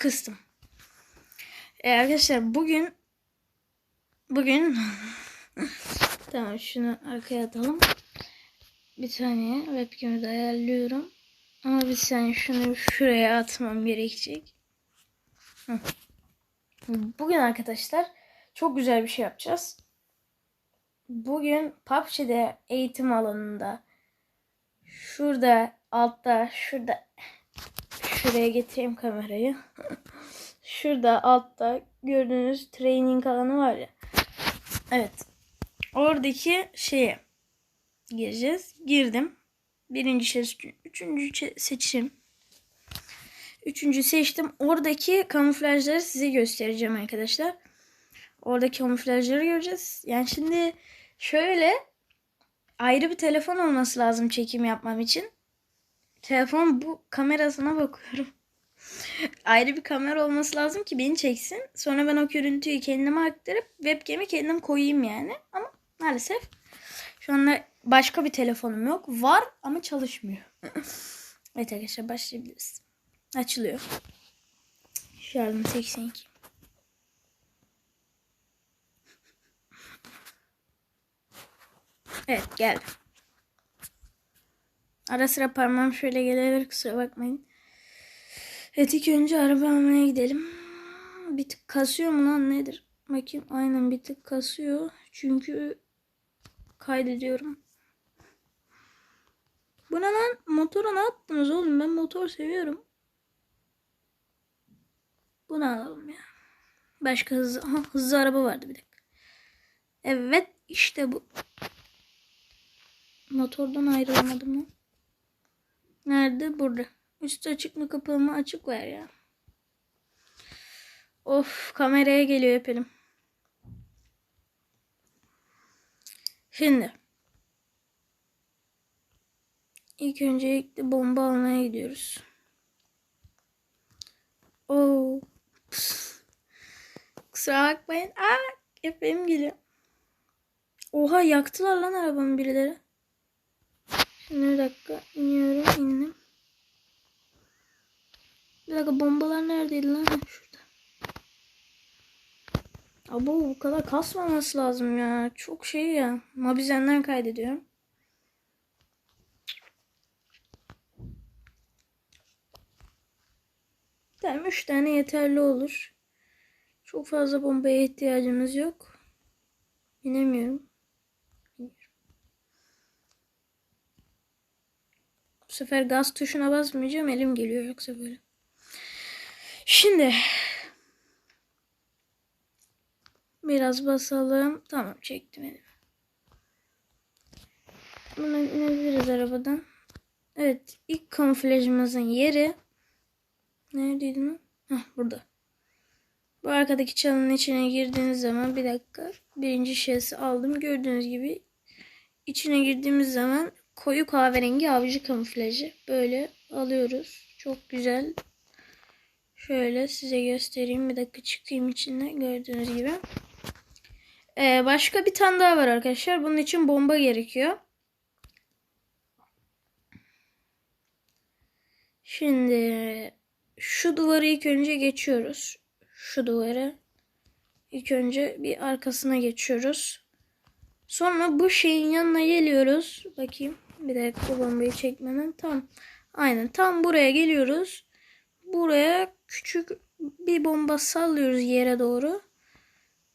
kıstım. Ee, arkadaşlar bugün bugün tamam şunu arkaya atalım. Bir saniye webcam'i de ayarlıyorum. Ama bir saniye şunu şuraya atmam gerekecek. Bugün arkadaşlar çok güzel bir şey yapacağız. Bugün PUBG'de eğitim alanında şurada altta şurada şuraya getireyim kamerayı. şurada altta gördüğünüz training alanı var ya. Evet. Oradaki şeye gireceğiz. Girdim. Birinci seçim. Üçüncü seçim. Üçüncü seçtim. Oradaki kamuflajları size göstereceğim arkadaşlar. Oradaki kamuflajları göreceğiz. Yani şimdi şöyle ayrı bir telefon olması lazım çekim yapmam için. Telefon bu kamerasına bakıyorum. ayrı bir kamera olması lazım ki beni çeksin. Sonra ben o görüntüyü kendime aktarıp webcam'i kendim koyayım yani. Ama maalesef şu anda başka bir telefonum yok. Var ama çalışmıyor. evet arkadaşlar başlayabiliriz. Açılıyor. Şarjım 82. Evet geldi. Ara sıra parmağım şöyle gelebilir kusura bakmayın. Evet ilk önce araba almaya gidelim. Bir tık kasıyor mu lan nedir? Bakayım aynen bir tık kasıyor. Çünkü kaydediyorum. Bu ne lan? Motora ne yaptınız oğlum? Ben motor seviyorum. Bunu alalım ya. Başka hızlı, aha, hızlı araba vardı bir dakika. Evet işte bu. Motordan ayrılamadım mı? Nerede? Burada. Üstü açık mı kapalı mı? Açık ver ya. Of kameraya geliyor öpelim. Şimdi. İlk öncelikle bomba almaya gidiyoruz. Oo. Pıs. Kusura bakmayın. Aa, öpeyim geliyor. Oha yaktılar lan arabamı birileri. Bir dakika iniyorum indim. Bir dakika bombalar neredeydi lan? Şurada. Abo bu kadar kasmaması lazım ya. Çok şey ya. Mabizenden kaydediyorum. Tamam 3 tane yeterli olur. Çok fazla bombaya ihtiyacımız yok. Binemiyorum. Bu sefer gaz tuşuna basmayacağım. Elim geliyor yoksa böyle. Şimdi biraz basalım. Tamam çektim elimi. Bunu inebiliriz arabadan. Evet ilk kamuflajımızın yeri neredeydi mi? Hah burada. Bu arkadaki çalının içine girdiğiniz zaman bir dakika birinci şişesi aldım. Gördüğünüz gibi içine girdiğimiz zaman koyu kahverengi avcı kamuflajı böyle alıyoruz. Çok güzel. Şöyle size göstereyim. Bir dakika çıkayım içinden gördüğünüz gibi. Ee, başka bir tane daha var arkadaşlar. Bunun için bomba gerekiyor. Şimdi şu duvarı ilk önce geçiyoruz. Şu duvarı. İlk önce bir arkasına geçiyoruz. Sonra bu şeyin yanına geliyoruz. Bakayım. Bir dakika bombayı çekmeden. Tam. Aynen tam buraya geliyoruz. Buraya küçük bir bomba sallıyoruz yere doğru.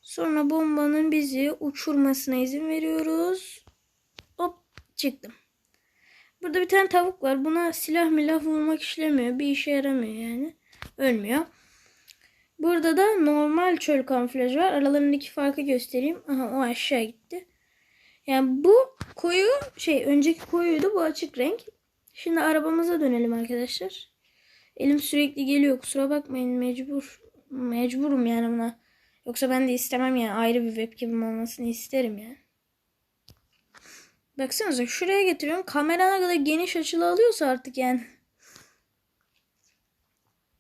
Sonra bombanın bizi uçurmasına izin veriyoruz. Hop çıktım. Burada bir tane tavuk var. Buna silah milah vurmak işlemiyor. Bir işe yaramıyor yani. Ölmüyor. Burada da normal çöl kamuflajı var. Aralarındaki farkı göstereyim. Aha o aşağı gitti. Yani bu koyu şey önceki koyuydu bu açık renk. Şimdi arabamıza dönelim arkadaşlar. Elim sürekli geliyor kusura bakmayın mecbur. Mecburum yani buna. Yoksa ben de istemem yani ayrı bir webcam olmasını isterim yani. Baksanıza şuraya getiriyorum. Kamera ne kadar geniş açılı alıyorsa artık yani.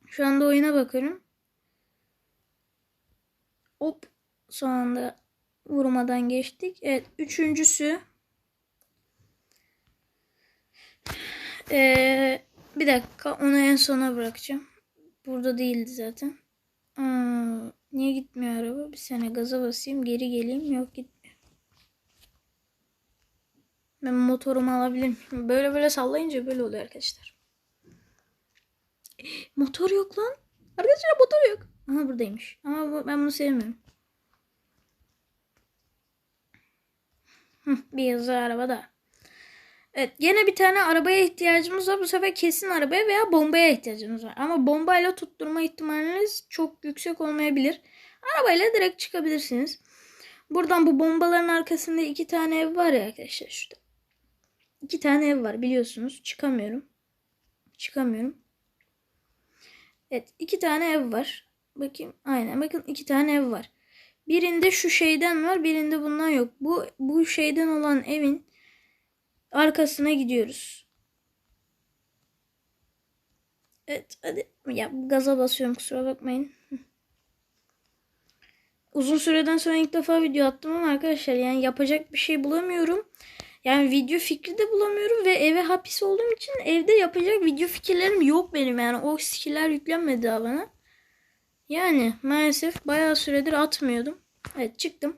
Şu anda oyuna bakıyorum. Hop. Son anda vurmadan geçtik. Evet. Üçüncüsü. Ee, bir dakika. Onu en sona bırakacağım. burada değildi zaten. Aa, niye gitmiyor araba? Bir sene gaza basayım geri geleyim. Yok gitmiyor. Ben motorumu alabilir miyim? Böyle böyle sallayınca böyle oluyor arkadaşlar. Motor yok lan. Arkadaşlar motor yok. Aha buradaymış. Ama ben bunu sevmiyorum. Bir hızlı araba da. Evet gene bir tane arabaya ihtiyacımız var. Bu sefer kesin arabaya veya bombaya ihtiyacımız var. Ama bombayla tutturma ihtimaliniz çok yüksek olmayabilir. Arabayla direkt çıkabilirsiniz. Buradan bu bombaların arkasında iki tane ev var ya arkadaşlar şurada. İki tane ev var biliyorsunuz. Çıkamıyorum. Çıkamıyorum. Evet iki tane ev var. Bakayım aynen bakın iki tane ev var. Birinde şu şeyden var birinde bundan yok. Bu, bu şeyden olan evin arkasına gidiyoruz. Evet hadi. Ya gaza basıyorum kusura bakmayın. Uzun süreden sonra ilk defa video attım ama arkadaşlar yani yapacak bir şey bulamıyorum. Yani video fikri de bulamıyorum ve eve hapis olduğum için evde yapacak video fikirlerim yok benim yani o skiller yüklenmedi daha bana. Yani maalesef bayağı süredir atmıyordum. Evet çıktım.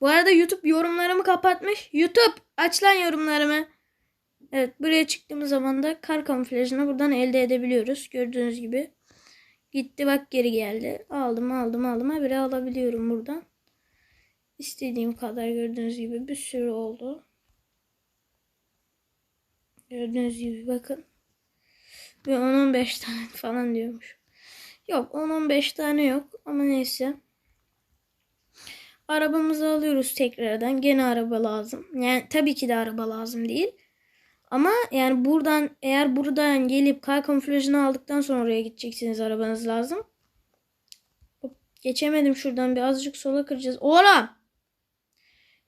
Bu arada YouTube yorumlarımı kapatmış. YouTube aç lan yorumlarımı. Evet buraya çıktığımız zaman da kar kamuflajını buradan elde edebiliyoruz. Gördüğünüz gibi. Gitti bak geri geldi. Aldım aldım aldım. Habire alabiliyorum buradan. İstediğim kadar gördüğünüz gibi bir sürü oldu. Gördüğünüz gibi bakın. Ve 10-15 tane falan diyormuş. Yok 10-15 tane yok ama neyse. Arabamızı alıyoruz tekrardan. Gene araba lazım. Yani tabii ki de araba lazım değil. Ama yani buradan eğer buradan gelip kar kamuflajını aldıktan sonra oraya gideceksiniz arabanız lazım. Hop, geçemedim şuradan bir azıcık sola kıracağız. Oğlum!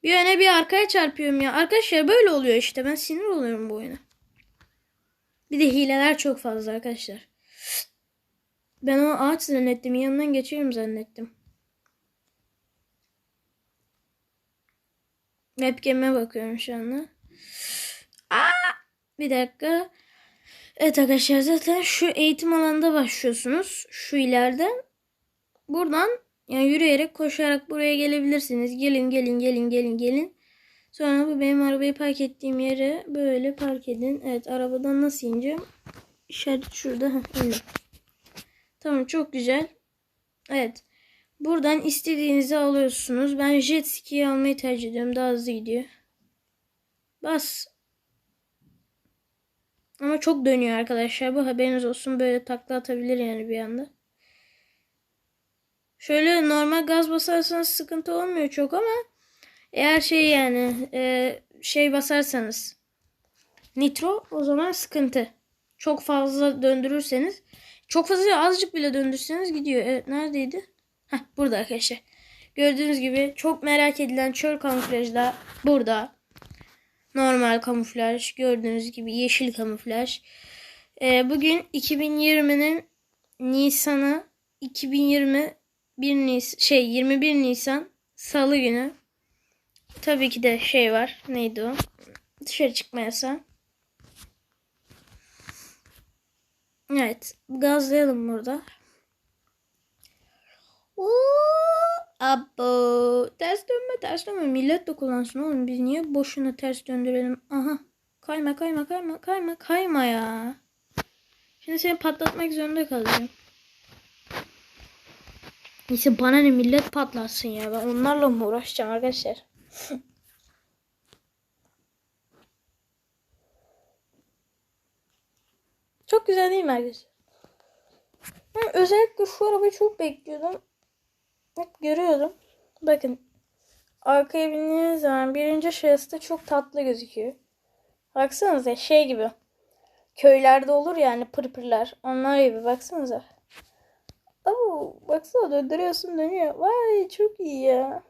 Bir öne bir arkaya çarpıyorum ya. Arkadaşlar böyle oluyor işte. Ben sinir oluyorum bu oyuna. Bir de hileler çok fazla arkadaşlar. Ben o ağaç zannettim. Yanından geçiyorum zannettim. Webcam'e bakıyorum şu anda. Aa, bir dakika. Evet arkadaşlar zaten şu eğitim alanında başlıyorsunuz. Şu ileride. Buradan yani yürüyerek koşarak buraya gelebilirsiniz. Gelin gelin gelin gelin gelin. Sonra bu benim arabayı park ettiğim yere böyle park edin. Evet arabadan nasıl ineceğim? İşaret şurada. Heh, indim. Tamam çok güzel. Evet. Buradan istediğinizi alıyorsunuz. Ben jet ski'yi almayı tercih ediyorum. Daha hızlı gidiyor. Bas. Ama çok dönüyor arkadaşlar. Bu haberiniz olsun. Böyle takla atabilir yani bir anda. Şöyle normal gaz basarsanız sıkıntı olmuyor çok ama eğer şey yani e, şey basarsanız nitro o zaman sıkıntı. Çok fazla döndürürseniz çok fazla azıcık bile döndürseniz gidiyor. Evet neredeydi? Heh, burada arkadaşlar. Gördüğünüz gibi çok merak edilen çöl kamuflajı da burada. Normal kamuflaj. Gördüğünüz gibi yeşil kamuflaj. Ee, bugün 2020'nin Nisan'ı 2020 1 Nis şey 21 Nisan Salı günü. Tabii ki de şey var. Neydi o? Dışarı çıkma yasağı. Evet. Gazlayalım burada. Abo. Ters dönme ters dönme. Millet de kullansın oğlum. Biz niye boşuna ters döndürelim? Aha. Kayma kayma kayma kayma kayma ya. Şimdi seni patlatmak zorunda kalacağım. Neyse bana ne millet patlatsın ya. Ben onlarla mı uğraşacağım arkadaşlar? Çok güzel değil mi arkadaşlar? Özellikle şu arabayı çok bekliyordum. Hep görüyordum. Bakın. Arkaya bindiğiniz zaman birinci şahısta çok tatlı gözüküyor. Baksanıza şey gibi. Köylerde olur yani pırpırlar. Onlar gibi baksanıza. Oo, baksana döndürüyorsun dönüyor. Vay çok iyi ya.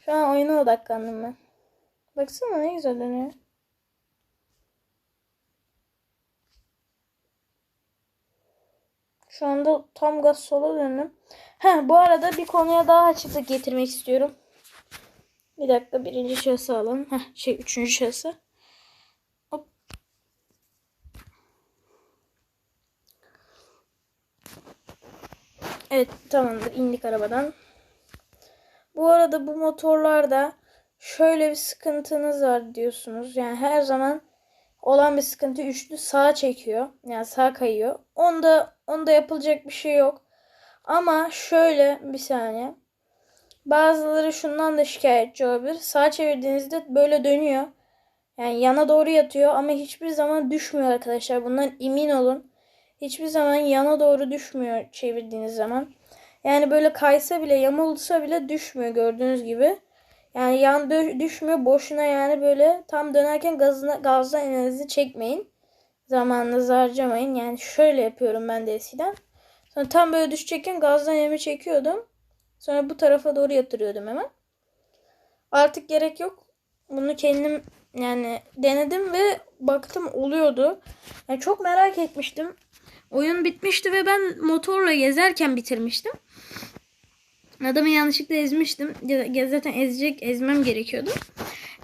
Şu an oyuna odaklandım ben. Baksana ne güzel dönüyor. Şu anda tam gaz sola döndüm. Heh, bu arada bir konuya daha açıklık getirmek istiyorum. Bir dakika birinci şahısı alalım. Heh, şey üçüncü şahısı. Hop. Evet tamamdır indik arabadan. Bu arada bu motorlarda şöyle bir sıkıntınız var diyorsunuz. Yani her zaman olan bir sıkıntı üçlü sağa çekiyor. Yani sağa kayıyor. Onda onda yapılacak bir şey yok. Ama şöyle bir saniye. Bazıları şundan da şikayetçi olabilir. Sağa çevirdiğinizde böyle dönüyor. Yani yana doğru yatıyor ama hiçbir zaman düşmüyor arkadaşlar. Bundan emin olun. Hiçbir zaman yana doğru düşmüyor çevirdiğiniz zaman. Yani böyle kaysa bile yamulsa bile düşmüyor gördüğünüz gibi. Yani yan düşmüyor boşuna yani böyle tam dönerken gazına, gazdan elinizi çekmeyin. Zamanınızı harcamayın. Yani şöyle yapıyorum ben de eskiden. Sonra tam böyle düşecekken gazdan elimi çekiyordum. Sonra bu tarafa doğru yatırıyordum hemen. Artık gerek yok. Bunu kendim yani denedim ve baktım oluyordu. Yani çok merak etmiştim. Oyun bitmişti ve ben motorla gezerken bitirmiştim. Adamı yanlışlıkla ezmiştim. Zaten ezecek, ezmem gerekiyordu.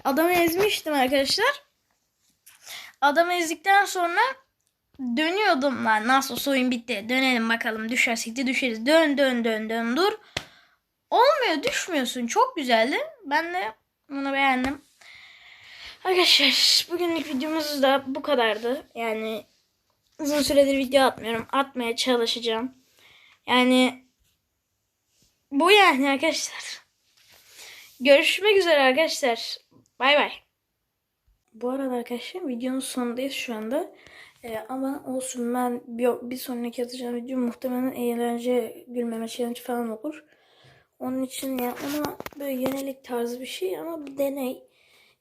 Adamı ezmiştim arkadaşlar. Adamı ezdikten sonra dönüyordum lan. Nasıl oyun bitti. Dönelim bakalım. Düşersek de düşeriz. Dön dön dön dön dur. Olmuyor düşmüyorsun. Çok güzeldi. Ben de bunu beğendim. Arkadaşlar bugünlük videomuz da bu kadardı. Yani uzun süredir video atmıyorum. Atmaya çalışacağım. Yani bu yani arkadaşlar. Görüşmek üzere arkadaşlar. Bay bay. Bu arada arkadaşlar videonun sonundayız şu anda. Ee, ama olsun ben bir, bir sonraki atacağım video muhtemelen eğlence gülmeme challenge falan olur. Onun için yani ona böyle yönelik tarzı bir şey ama bir deney.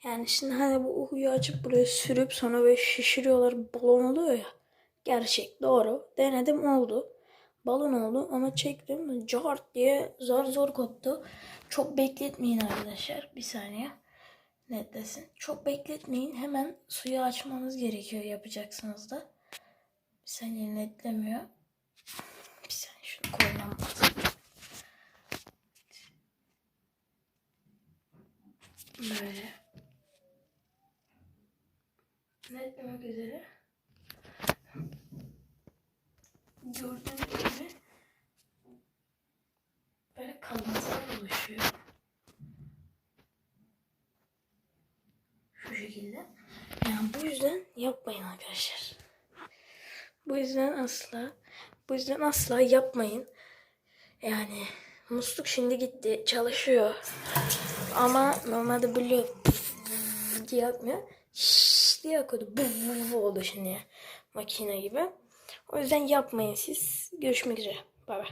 Yani şimdi hani bu uhuyu açıp buraya sürüp sonra böyle şişiriyorlar balon oluyor ya. Gerçek doğru. Denedim oldu. Balon oldu ama çektim. Cart diye zar zor koptu. Çok bekletmeyin arkadaşlar. Bir saniye. Netlesin. Çok bekletmeyin. Hemen suyu açmanız gerekiyor yapacaksınız da. Bir saniye netlemiyor. Bir saniye şunu koymam lazım. Böyle. Netlemek üzere. Gördüğünüz gibi böyle kalıntılar oluşuyor. Şu şekilde. Yani bu yüzden yapmayın arkadaşlar. Bu yüzden asla bu yüzden asla yapmayın. Yani musluk şimdi gitti çalışıyor. Ama normalde böyle diye atmıyor. Şşş diye akıyordu. Bu oldu şimdi makine gibi. O yüzden yapmayın siz. Görüşmek üzere. Bay bay.